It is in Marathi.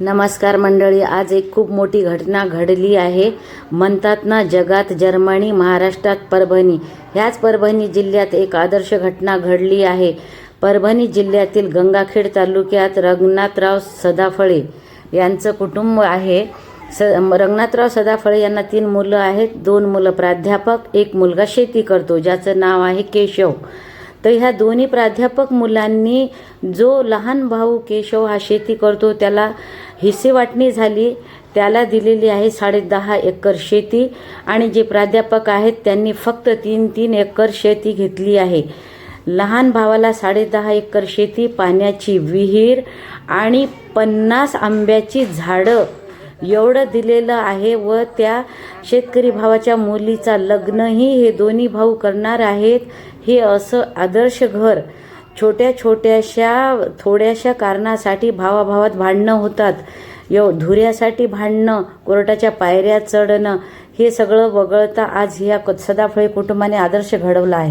नमस्कार मंडळी आज एक खूप मोठी घटना घडली आहे. म्हणतात ना जगात जर्मनी महाराष्ट्रात परभणी. ह्याच परभणी जिल्ह्यात एक आदर्श घटना घडली आहे. परभणी जिल्ह्यातील गंगाखेड तालुक्यात रंगनाथराव सदाफळे यांचं कुटुंब आहे. स रंगनाथराव सदाफळे यांना तीन मुलं आहेत. दोन मुलं प्राध्यापक एक मुलगा शेती करतो ज्याचं नाव आहे केशव. तर ह्या दोन्ही प्राध्यापक मुलांनी जो लहान भाऊ केशव हा शेती करतो त्याला हिस्से वाटणी झाली त्याला दिलेली आहे साडेदहा एकर शेती आणि जे प्राध्यापक आहेत त्यांनी फक्त तीन तीन एकर शेती घेतली आहे. लहान भावाला साडेदहा एकर शेती पाण्याची विहीर आणि पन्नास आंब्याची झाडं एवढं दिलेलं आहे व त्या शेतकरी भावाच्या मुलीचा लग्नही हे दोन्ही भाऊ करणार आहेत. हे असं आदर्श घर छोट्या छोट्याशा थोड्याशा कारणासाठी भावाभावात भांडणं होतात. यो धुऱ्यासाठी भांडणं कोर्टाच्या पायऱ्या चढणं हे सगळं वगळता आज ह्या क- सदाफळे कुटुंबाने आदर्श घडवला आहे.